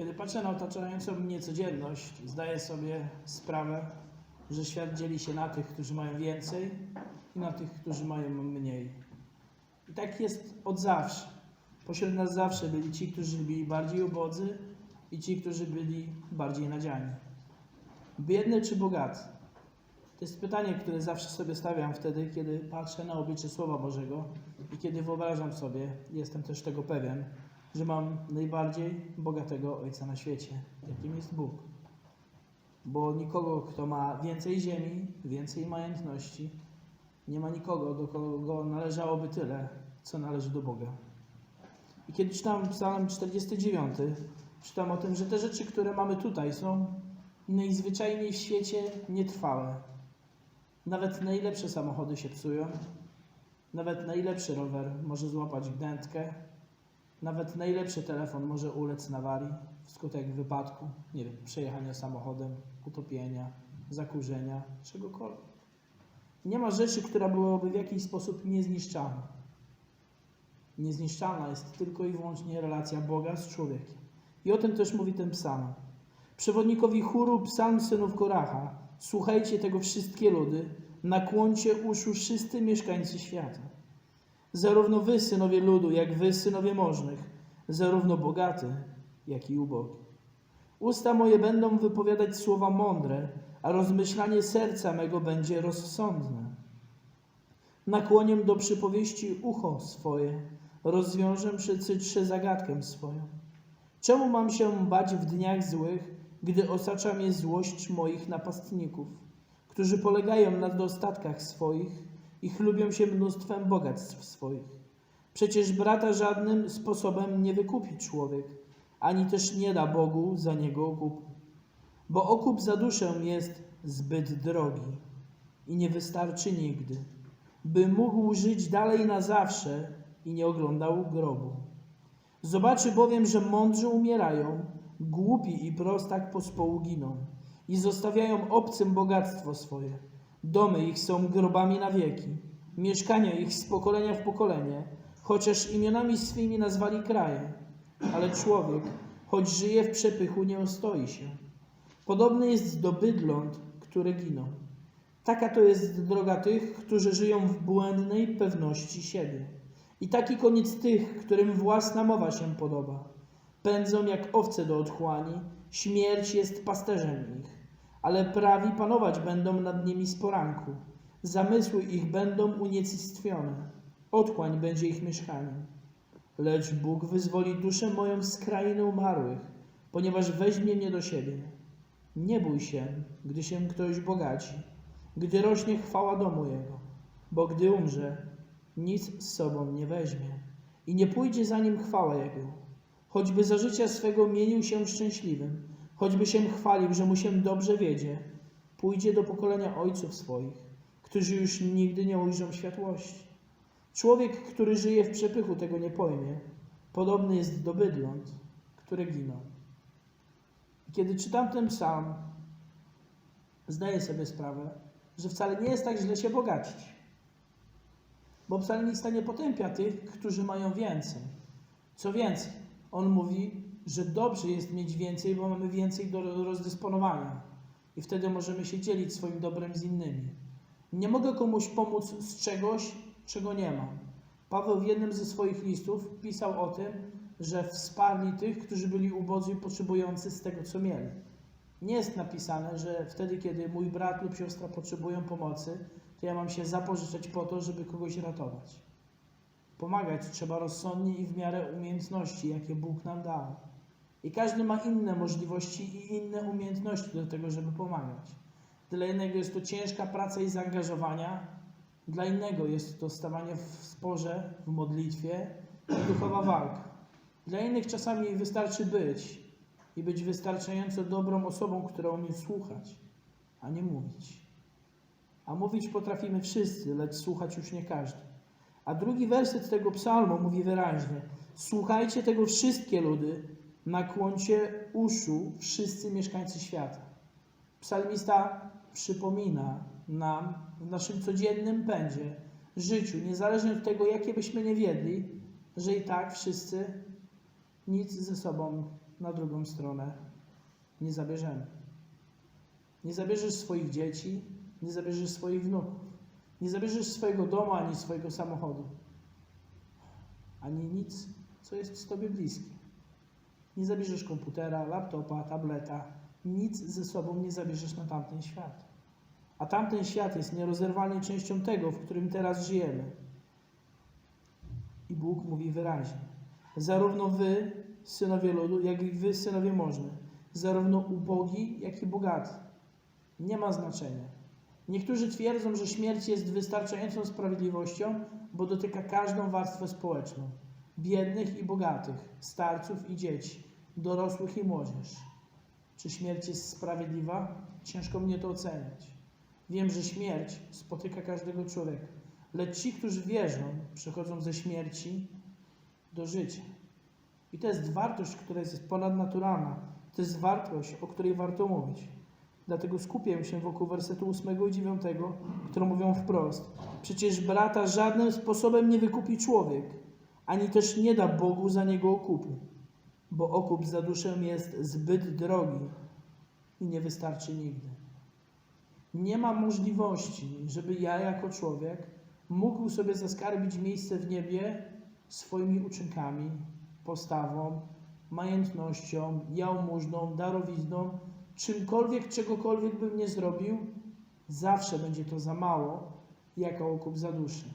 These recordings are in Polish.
Kiedy patrzę na otaczającą mnie codzienność, zdaję sobie sprawę, że świat dzieli się na tych, którzy mają więcej i na tych, którzy mają mniej. I tak jest od zawsze. Pośród nas zawsze byli ci, którzy byli bardziej ubodzy i ci, którzy byli bardziej nadziani. Biedny czy bogaty? To jest pytanie, które zawsze sobie stawiam wtedy, kiedy patrzę na oblicze Słowa Bożego i kiedy wyobrażam sobie, jestem też tego pewien, że mam najbardziej bogatego Ojca na świecie, jakim jest Bóg. Bo nikogo, kto ma więcej ziemi, więcej majątności, nie ma nikogo, do kogo należałoby tyle, co należy do Boga. I kiedy czytam Psalm 49, czytam o tym, że te rzeczy, które mamy tutaj, są najzwyczajniej w świecie nietrwałe. Nawet najlepsze samochody się psują, nawet najlepszy rower może złapać dętkę, nawet najlepszy telefon może ulec awarii wskutek wypadku, nie wiem, przejechania samochodem, utopienia, zakurzenia, czegokolwiek. Nie ma rzeczy, która byłaby w jakiś sposób niezniszczalna. Niezniszczalna jest tylko i wyłącznie relacja Boga z człowiekiem. I o tym też mówi ten psalm. Przewodnikowi chóru psalm synów Koracha. Słuchajcie tego wszystkie ludy, nakłoncie uszu wszyscy mieszkańcy świata. Zarówno wy, synowie ludu, jak wy, synowie możnych, zarówno bogaty, jak i ubogi. Usta moje będą wypowiadać słowa mądre, a rozmyślanie serca mego będzie rozsądne. Nakłonię do przypowieści ucho swoje, rozwiążę przy cytrze zagadkę swoją. Czemu mam się bać w dniach złych, gdy osacza mnie złość moich napastników, którzy polegają na dostatkach swoich i chlubią się mnóstwem bogactw swoich? Przecież brata żadnym sposobem nie wykupi człowiek, ani też nie da Bogu za niego okupu. Bo okup za duszę jest zbyt drogi i nie wystarczy nigdy, by mógł żyć dalej na zawsze i nie oglądał grobu. Zobaczy bowiem, że mądrzy umierają, głupi i prostak pospołu giną i zostawiają obcym bogactwo swoje. Domy ich są grobami na wieki, mieszkania ich z pokolenia w pokolenie, chociaż imionami swymi nazwali kraje. Ale człowiek, choć żyje w przepychu, nie ostoi się. Podobny jest do bydląt, które giną. Taka to jest droga tych, którzy żyją w błędnej pewności siebie. I taki koniec tych, którym własna mowa się podoba. Pędzą jak owce do otchłani, śmierć jest pasterzem ich, ale prawi panować będą nad nimi z poranku. Zamysły ich będą unicestwione, otchłań będzie ich mieszkaniem. Lecz Bóg wyzwoli duszę moją z krainy umarłych, ponieważ weźmie mnie do siebie. Nie bój się, gdy się ktoś bogaci, gdy rośnie chwała domu jego, bo gdy umrze, nic z sobą nie weźmie i nie pójdzie za nim chwała jego. Choćby za życia swego mienił się szczęśliwym, choćby się chwalił, że mu się dobrze wiedzie, pójdzie do pokolenia ojców swoich, którzy już nigdy nie ujrzą światłości. Człowiek, który żyje w przepychu, tego nie pojmie. Podobny jest do bydląt, które giną. Kiedy czytam ten psalm, zdaję sobie sprawę, że wcale nie jest tak źle się bogacić. Bo psalmista nie potępia tych, którzy mają więcej. Co więcej, on mówi, że dobrze jest mieć więcej, bo mamy więcej do rozdysponowania. I wtedy możemy się dzielić swoim dobrem z innymi. Nie mogę komuś pomóc z czegoś, czego nie mam. Paweł w jednym ze swoich listów pisał o tym, że wsparli tych, którzy byli ubodzy i potrzebujący z tego, co mieli. Nie jest napisane, że wtedy, kiedy mój brat lub siostra potrzebują pomocy, to ja mam się zapożyczać po to, żeby kogoś ratować. Pomagać trzeba rozsądnie i w miarę umiejętności, jakie Bóg nam dał. I każdy ma inne możliwości i inne umiejętności do tego, żeby pomagać. Dla innego jest to ciężka praca i zaangażowania, dla innego jest to stawanie w sporze, w modlitwie duchowa walka. Dla innych czasami wystarczy być i być wystarczająco dobrą osobą, która umie słuchać, a nie mówić. A mówić potrafimy wszyscy, lecz słuchać już nie każdy. A drugi werset tego psalmu mówi wyraźnie: Słuchajcie tego wszystkie ludy, nakłoncie uszu wszyscy mieszkańcy świata. Psalmista przypomina nam w naszym codziennym pędzie, życiu, niezależnie od tego, jakie byśmy nie wiedli, że i tak wszyscy nic ze sobą na drugą stronę nie zabierzemy. Nie zabierzesz swoich dzieci, nie zabierzesz swoich wnuków, nie zabierzesz swojego domu ani swojego samochodu, ani nic, co jest z Tobie bliskie. Nie zabierzesz komputera, laptopa, tableta, nic ze sobą nie zabierzesz na tamten świat. A tamten świat jest nierozerwalnie częścią tego, w którym teraz żyjemy. I Bóg mówi wyraźnie: Zarówno wy, synowie ludu, jak i wy, synowie możny, zarówno ubogi, jak i bogaty. Nie ma znaczenia. Niektórzy twierdzą, że śmierć jest wystarczającą sprawiedliwością, bo dotyka każdą warstwę społeczną biednych i bogatych, starców i dzieci, dorosłych i młodzież. Czy śmierć jest sprawiedliwa? Ciężko mnie to oceniać. Wiem, że śmierć spotyka każdego człowieka, lecz ci, którzy wierzą, przechodzą ze śmierci do życia. I to jest wartość, która jest ponadnaturalna. To jest wartość, o której warto mówić. Dlatego skupię się wokół wersetu 8 i 9, które mówią wprost. Przecież brata żadnym sposobem nie wykupi człowiek, ani też nie da Bogu za niego okupu, bo okup za duszę jest zbyt drogi i nie wystarczy nigdy. Nie ma możliwości, żeby ja jako człowiek mógł sobie zaskarbić miejsce w niebie swoimi uczynkami, postawą, majętnością, jałmużną, darowizną, czymkolwiek, czegokolwiek bym nie zrobił, zawsze będzie to za mało, jako okup za duszę.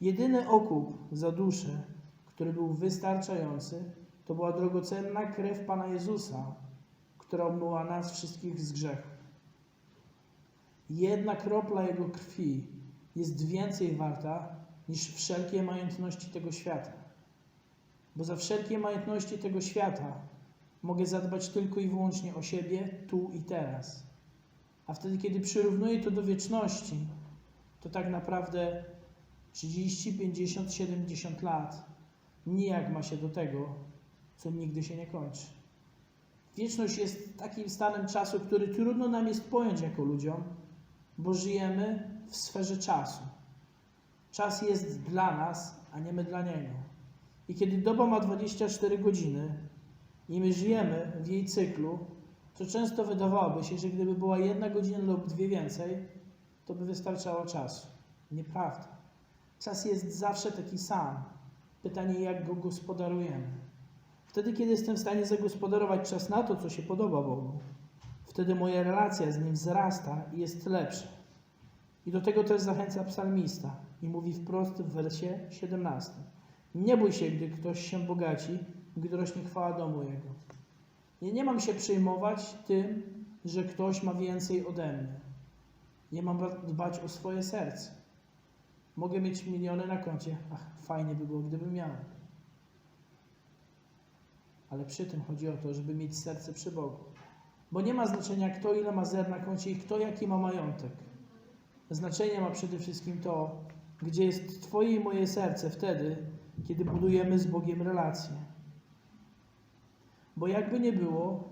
Jedyny okup za duszę, który był wystarczający, to była drogocenna krew Pana Jezusa, która obmyła nas wszystkich z grzechu. Jedna kropla Jego krwi jest więcej warta niż wszelkie majątności tego świata. Bo za wszelkie majątności tego świata mogę zadbać tylko i wyłącznie o siebie tu i teraz. A wtedy, kiedy przyrównuję to do wieczności, to tak naprawdę 30, 50, 70 lat nijak ma się do tego, co nigdy się nie kończy. Wieczność jest takim stanem czasu, który trudno nam jest pojąć jako ludziom, bo żyjemy w sferze czasu. Czas jest dla nas, a nie my dla niego. I kiedy doba ma 24 godziny i my żyjemy w jej cyklu, to często wydawałoby się, że gdyby była jedna godzina lub dwie więcej, to by wystarczało czasu. Nieprawda. Czas jest zawsze taki sam. Pytanie, jak go gospodarujemy. Wtedy, kiedy jestem w stanie zagospodarować czas na to, co się podoba Bogu, wtedy moja relacja z Nim wzrasta i jest lepsza. I do tego też zachęca psalmista i mówi wprost w wersie 17. Nie bój się, gdy ktoś się bogaci, gdy rośnie chwała domu Jego. Ja nie mam się przejmować tym, że ktoś ma więcej ode mnie. Nie mam dbać o swoje serce. Mogę mieć miliony na koncie. Ach, fajnie by było, gdybym miał. Ale przy tym chodzi o to, żeby mieć serce przy Bogu. Bo nie ma znaczenia, kto ile ma zer na koncie i kto jaki ma majątek. Znaczenie ma przede wszystkim to, gdzie jest Twoje i moje serce wtedy, kiedy budujemy z Bogiem relacje. Bo jakby nie było,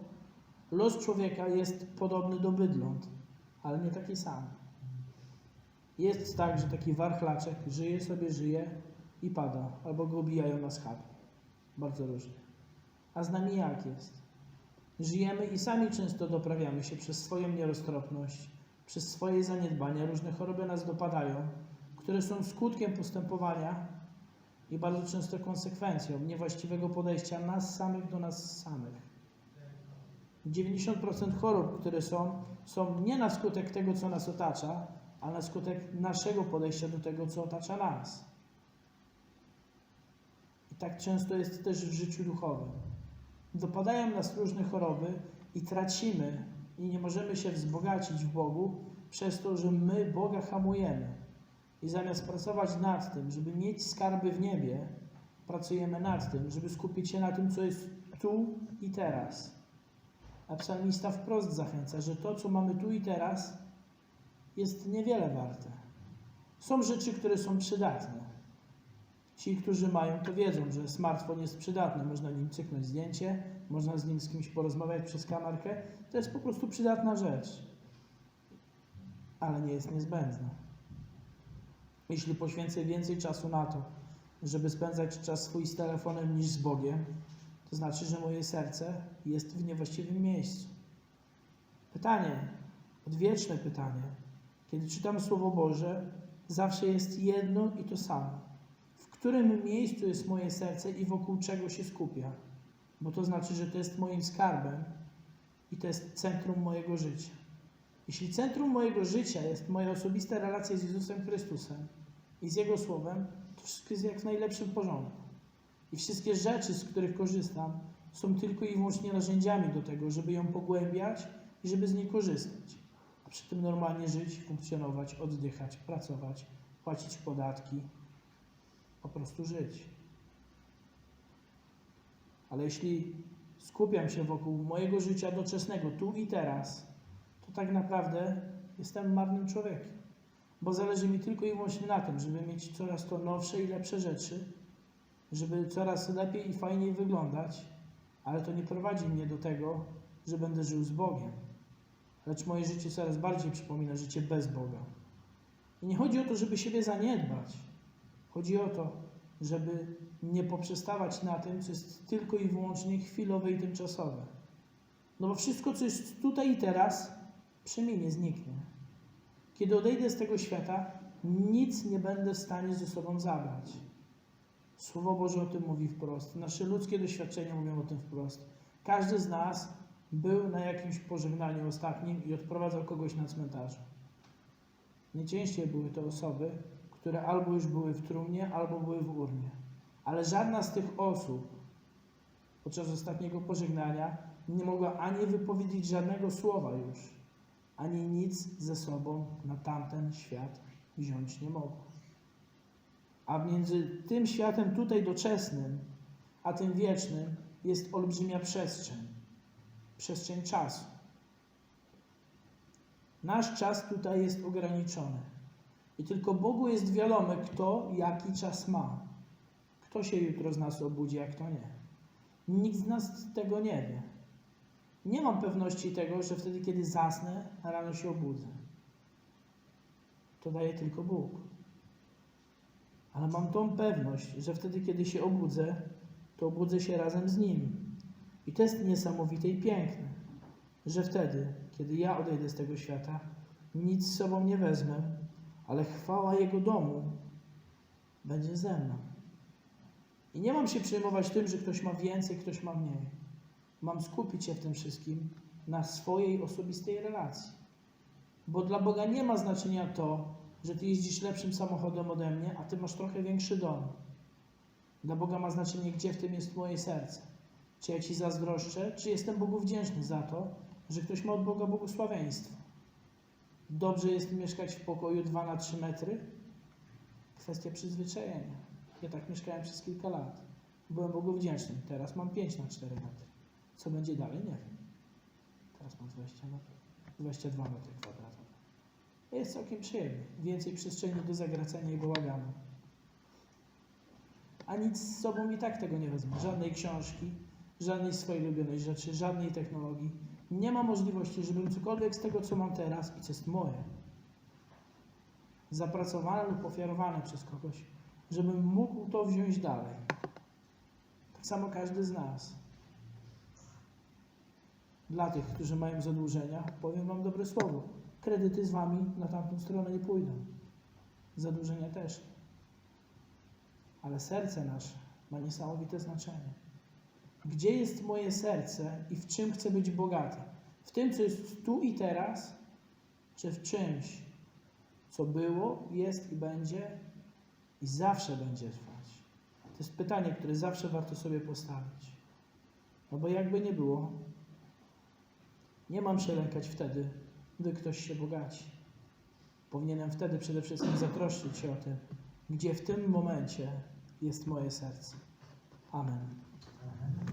los człowieka jest podobny do bydląt, ale nie taki sam. Jest tak, że taki warchlaczek żyje sobie, żyje i pada, albo go obijają na schab. Bardzo różnie. A z nami jak jest? Żyjemy i sami często doprawiamy się przez swoją nieroztropność, przez swoje zaniedbania. Różne choroby nas dopadają, które są skutkiem postępowania i bardzo często konsekwencją niewłaściwego podejścia nas samych do nas samych. 90% chorób, które są, są nie na skutek tego, co nas otacza, a na skutek naszego podejścia do tego, co otacza nas. I tak często jest też w życiu duchowym. Dopadają nas różne choroby i tracimy i nie możemy się wzbogacić w Bogu przez to, że my Boga hamujemy. I zamiast pracować nad tym, żeby mieć skarby w niebie, pracujemy nad tym, żeby skupić się na tym, co jest tu i teraz. A psalmista wprost zachęca, że to, co mamy tu i teraz, jest niewiele warte. Są rzeczy, które są przydatne. Ci, którzy mają, to wiedzą, że smartfon jest przydatny. Można nim cyknąć zdjęcie, można z nim z kimś porozmawiać przez kamerkę. To jest po prostu przydatna rzecz, ale nie jest niezbędna. Jeśli poświęcę więcej czasu na to, żeby spędzać czas swój z telefonem niż z Bogiem, to znaczy, że moje serce jest w niewłaściwym miejscu. Pytanie, odwieczne pytanie. Kiedy czytam Słowo Boże, zawsze jest jedno i to samo. W którym miejscu jest moje serce i wokół czego się skupia? Bo to znaczy, że to jest moim skarbem i to jest centrum mojego życia. Jeśli centrum mojego życia jest moja osobista relacja z Jezusem Chrystusem i z Jego Słowem, to wszystko jest jak w najlepszym porządku. I wszystkie rzeczy, z których korzystam, są tylko i wyłącznie narzędziami do tego, żeby ją pogłębiać i żeby z niej korzystać. A przy tym normalnie żyć, funkcjonować, oddychać, pracować, płacić podatki, po prostu żyć. Ale jeśli skupiam się wokół mojego życia doczesnego, tu i teraz, to tak naprawdę jestem marnym człowiekiem. Bo zależy mi tylko i wyłącznie na tym, żeby mieć coraz to nowsze i lepsze rzeczy, żeby coraz lepiej i fajniej wyglądać, ale to nie prowadzi mnie do tego, że będę żył z Bogiem. Lecz moje życie coraz bardziej przypomina życie bez Boga. I nie chodzi o to, żeby siebie zaniedbać. Chodzi o to, żeby nie poprzestawać na tym, co jest tylko i wyłącznie chwilowe i tymczasowe. No bo wszystko, co jest tutaj i teraz, przeminie, zniknie. Kiedy odejdę z tego świata, nic nie będę w stanie ze sobą zabrać. Słowo Boże o tym mówi wprost. Nasze ludzkie doświadczenia mówią o tym wprost. Każdy z nas był na jakimś pożegnaniu ostatnim i odprowadzał kogoś na cmentarzu. Najczęściej były to osoby, które albo już były w trumnie, albo były w urnie. Ale żadna z tych osób podczas ostatniego pożegnania nie mogła ani wypowiedzieć żadnego słowa już, ani nic ze sobą na tamten świat wziąć nie mogła. A między tym światem tutaj doczesnym, a tym wiecznym jest olbrzymia przestrzeń. Przestrzeń czasu. Nasz czas tutaj jest ograniczony. I tylko Bogu jest wiadome, kto jaki czas ma. Kto się jutro z nas obudzi, a kto nie. Nikt z nas tego nie wie. Nie mam pewności tego, że wtedy, kiedy zasnę, rano się obudzę. To daje tylko Bóg. Ale mam tą pewność, że wtedy, kiedy się obudzę, to obudzę się razem z Nim. I to jest niesamowite i piękne, że wtedy, kiedy ja odejdę z tego świata, nic z sobą nie wezmę, ale chwała Jego domu będzie ze mną. I nie mam się przejmować tym, że ktoś ma więcej, ktoś ma mniej. Mam skupić się w tym wszystkim na swojej osobistej relacji. Bo dla Boga nie ma znaczenia to, że ty jeździsz lepszym samochodem ode mnie, a ty masz trochę większy dom. Dla Boga ma znaczenie, gdzie w tym jest moje serce. Czy ja ci zazdroszczę, czy jestem Bogu wdzięczny za to, że ktoś ma od Boga błogosławieństwo. Dobrze jest mieszkać w pokoju 2 na 3 metry? Kwestia przyzwyczajenia. Ja tak mieszkałem przez kilka lat. Byłem Bogu wdzięczny. Teraz mam 5 na 4 metry. Co będzie dalej? Nie wiem. Teraz mam 20 metrów. 22 metry kwadratowe. Jest całkiem przyjemnie. Więcej przestrzeni do zagracania i bałaganu. A nic z sobą i tak tego nie wezmę. Żadnej książki, żadnej swojej ulubionej rzeczy, żadnej technologii. Nie ma możliwości, żebym cokolwiek z tego, co mam teraz i co jest moje, zapracowane lub ofiarowane przez kogoś, żebym mógł to wziąć dalej. Tak samo każdy z nas. Dla tych, którzy mają zadłużenia, powiem Wam dobre słowo. Kredyty z Wami na tamtą stronę nie pójdą. Zadłużenia też. Ale serce nasze ma niesamowite znaczenie. Gdzie jest moje serce i w czym chcę być bogaty? W tym, co jest tu i teraz, czy w czymś, co było, jest i będzie i zawsze będzie trwać? To jest pytanie, które zawsze warto sobie postawić. No bo jakby nie było, nie mam się lękać wtedy, gdy ktoś się bogaci. Powinienem wtedy przede wszystkim zatroszczyć się o tym, gdzie w tym momencie jest moje serce. Amen. Amen.